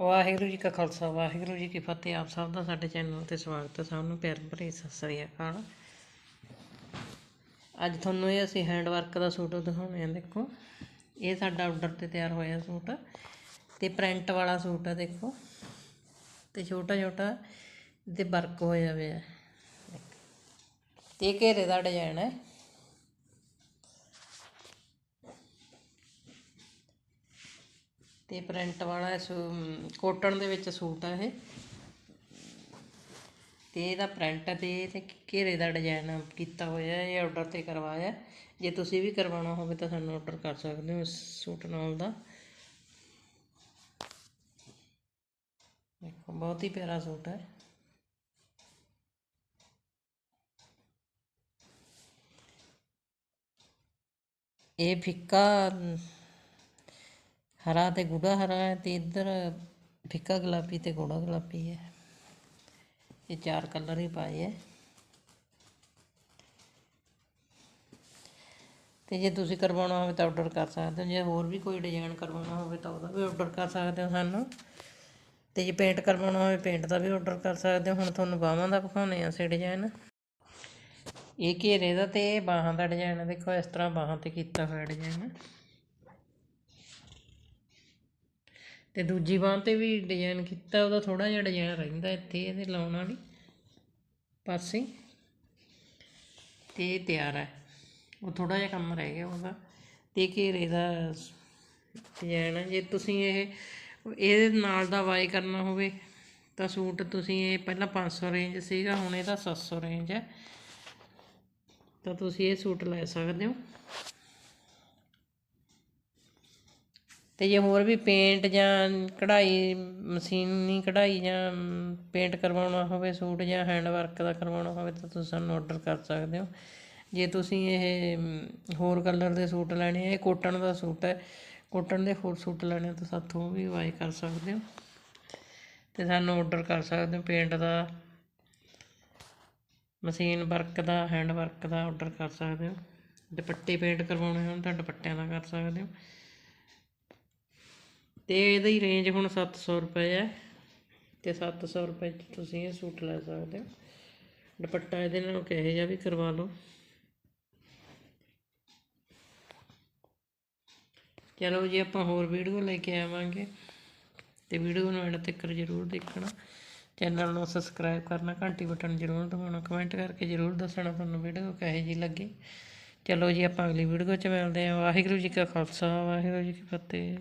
ਵਾਹਿਗੁਰੂ ਜੀ ਕਾ ਖਾਲਸਾ, ਵਾਹਿਗੁਰੂ ਜੀ ਕੀ ਫਤਿਹ। ਆਪ ਸਭ ਦਾ ਸਾਡੇ ਚੈਨਲ ਤੇ ਸਵਾਗਤ ਹੈ। ਸਭ ਨੂੰ ਪਿਆਰ ਭਰੀ ਸਤਿ ਸ੍ਰੀ ਅਕਾਲ। ਅੱਜ ਤੁਹਾਨੂੰ ਇਹ ਅਸੀਂ ਹੈਂਡ ਵਰਕ ਦਾ ਸੂਟ ਦਿਖਾਉਣੇ ਆ। ਦੇਖੋ, ਇਹ ਸਾਡਾ ਆਰਡਰ ਤੇ ਤਿਆਰ ਹੋਇਆ ਸੂਟ। ਤੇ ਪ੍ਰਿੰਟ ਵਾਲਾ ਸੂਟ ਆ, ਦੇਖੋ। ਤੇ ਛੋਟਾ ਛੋਟਾ ਤੇ ਵਰਕ ਹੋਇਆ ਹੋਇਆ। ਤੇ ਇਹ ਘੇਰੇ ਦਾ ਡਿਜ਼ਾਈਨ ਹੈ। ਅਤੇ ਪ੍ਰਿੰਟ ਵਾਲਾ ਸੂ ਕੋਟਨ ਦੇ ਵਿੱਚ ਸੂਟ ਆ ਇਹ। ਅਤੇ ਇਹਦਾ ਪ੍ਰਿੰਟ ਤੇ ਤੇ ਘੇਰੇ ਦਾ ਡਿਜ਼ਾਈਨ ਕੀਤਾ ਹੋਇਆ ਇਹ ਆਰਡਰ ਤੇ ਕਰਵਾਇਆ। ਜੇ ਤੁਸੀਂ ਵੀ ਕਰਵਾਉਣਾ ਹੋਵੇ ਤਾਂ ਸਾਨੂੰ ਆਰਡਰ ਕਰ ਸਕਦੇ ਹੋ ਇਸ ਸੂਟ ਨਾਲ ਦਾ। ਦੇਖੋ, ਬਹੁਤ ਹੀ ਪਿਆਰਾ ਸੂਟ ਹੈ। ਇਹ ਫਿੱਕਾ ਹਰਾ ਤੇ ਗੂੜਾ ਹਰਾ ਹੈ ਤੇ ਇੱਧਰ ਫਿੱਕਾ ਗੁਲਾਬੀ ਤੇ ਗੂੜਾ ਗੁਲਾਬੀ ਹੈ। ਇਹ ਚਾਰ ਕਲਰ ਹੀ ਪਾਏ ਹੈ। ਤੇ ਜੇ ਤੁਸੀਂ ਕਰਵਾਉਣਾ ਹੋਵੇ ਤਾਂ ਆਰਡਰ ਕਰ ਸਕਦੇ ਹੋ। ਜੇ ਹੋਰ ਵੀ ਕੋਈ ਡਿਜ਼ਾਈਨ ਕਰਵਾਉਣਾ ਹੋਵੇ ਤਾਂ ਉਹਦਾ ਵੀ ਆਰਡਰ ਕਰ ਸਕਦੇ ਹੋ ਸਾਨੂੰ। ਤੇ ਜੇ ਪੇਂਟ ਕਰਵਾਉਣਾ ਹੋਵੇ ਪੇਂਟ ਦਾ ਵੀ ਆਰਡਰ ਕਰ ਸਕਦੇ ਹੋ। ਹੁਣ ਤੁਹਾਨੂੰ ਬਾਹਾਂ ਦਾ ਵਿਖਾਉਣੇ ਆ ਸੇ ਡਿਜ਼ਾਈਨ ਇਹ ਘੇਰੇ ਦਾ ਤੇ ਇਹ ਬਾਹਾਂ ਦਾ ਡਿਜ਼ਾਈਨ ਦੇਖੋ, ਇਸ ਤਰ੍ਹਾਂ ਬਾਹਾਂ ਤੇ ਕੀਤਾ ਹੋਇਆ ਡਿਜ਼ਾਈਨ ਅਤੇ ਦੂਜੀ ਬਾਂਹ ਤੇ ਵੀ ਡਿਜ਼ਾਈਨ ਕੀਤਾ, ਉਹਦਾ ਥੋੜ੍ਹਾ ਜਿਹਾ ਡਿਜ਼ਾਈਨ ਰਹਿੰਦਾ ਇੱਥੇ, ਇਹਦੇ ਲਾਉਣ ਵਾਲੀ ਪਾਸੇ। ਤੇ ਇਹ ਤਿਆਰ ਹੈ। ਉਹ ਥੋੜ੍ਹਾ ਜਿਹਾ ਕੰਮ ਰਹਿ ਗਿਆ ਉਹਦਾ। ਤੇ ਘੇਰੇ ਦਾ ਡਿਜ਼ਾਈਨ ਹੈ। ਜੇ ਤੁਸੀਂ ਇਹ ਇਹਦੇ ਨਾਲ ਦਾ ਵਾਈ ਕਰਨਾ ਹੋਵੇ, ਤਾਂ ਸੂਟ ਤੁਸੀਂ ਇਹ ਪਹਿਲਾਂ 500 ਰੇਂਜ ਸੀਗਾ, ਹੁਣ ਇਹਦਾ 700 ਰੇਂਜ ਹੈ। ਤਾਂ ਤੁਸੀਂ ਇਹ ਸੂਟ ਲੈ ਸਕਦੇ ਹੋ। ਤੇ ਜੇ ਹੋਰ ਵੀ ਪੇਂਟ ਜਾਂ ਕਢਾਈ ਮਸ਼ੀਨੀ ਕਢਾਈ ਜਾਂ ਪੇਂਟ ਕਰਵਾਉਣਾ ਹੋਵੇ, ਸੂਟ ਜਾਂ ਹੈਂਡ ਵਰਕ ਦਾ ਕਰਵਾਉਣਾ ਹੋਵੇ, ਤਾਂ ਤੁਸੀਂ ਸਾਨੂੰ ਆਰਡਰ ਕਰ ਸਕਦੇ ਹੋ। ਜੇ ਤੁਸੀਂ ਇਹ ਹੋਰ ਕਲਰ ਦੇ ਸੂਟ ਲੈਣੇ ਆ, ਇਹ ਕੋਟਨ ਦਾ ਸੂਟ ਹੈ ਕੋਟਨ ਦੇ ਹੋਰ ਸੂਟ ਲੈਣੇ ਤਾਂ ਸਾਥੋਂ ਵੀ ਬਾਈ ਕਰ ਸਕਦੇ ਹੋ। ਤੇ ਸਾਨੂੰ ਆਰਡਰ ਕਰ ਸਕਦੇ ਹੋ ਪੇਂਟ ਦਾ, ਮਸ਼ੀਨ ਵਰਕ ਦਾ ਹੈਂਡ ਵਰਕ ਦਾ ਆਰਡਰ ਕਰ ਸਕਦੇ ਹੋ। ਦੁਪੱਟੇ ਪੇਂਟ ਕਰਵਾਉਣੇ ਹੋਣ ਤਾਂ ਦੁਪੱਟਿਆਂ ਦਾ ਕਰ ਸਕਦੇ ਹੋ। ਤੇ ਇਹਦੀ ਰੇਂਜ ਹੁਣ 700 ਰੁਪਏ ਹੈ ਤੇ 700 ਰੁਪਏ 'ਚ ਤੁਸੀਂ ਇਹ ਸੂਟ ਲੈ ਸਕਦੇ ਹੋ। ਦੁਪੱਟਾ ਇਹਦੇ ਨਾਲ ਕਿਹੋ ਜਿਹਾ ਵੀ ਕਰਵਾ ਲਓ। ਚਲੋ ਜੀ, ਆਪਾਂ ਹੋਰ ਵੀਡੀਓ ਲੈ ਕੇ ਆਵਾਂਗੇ। ਤੇ ਵੀਡੀਓ ਨੂੰ ਐਂਡ ਤੱਕ ਜ਼ਰੂਰ ਦੇਖਣਾ। ਚੈਨਲ ਨੂੰ ਸਬਸਕ੍ਰਾਈਬ ਕਰਨਾ, ਘੰਟੀ ਬਟਨ ਜ਼ਰੂਰ ਦਬਾਉਣਾ, ਕਮੈਂਟ ਕਰਕੇ ਜ਼ਰੂਰ ਦੱਸਣਾ ਤੁਹਾਨੂੰ ਵੀਡੀਓ ਕਿਹੋ ਜਿਹੀ ਲੱਗੀ। ਚਲੋ ਜੀ, ਆਪਾਂ ਅਗਲੀ ਵੀਡੀਓ 'ਚ ਮਿਲਦੇ ਹਾਂ। ਵਾਹਿਗੁਰੂ ਜੀ ਕਾ ਖਾਲਸਾ, ਵਾਹਿਗੁਰੂ ਜੀ ਕੀ ਫਤਿਹ।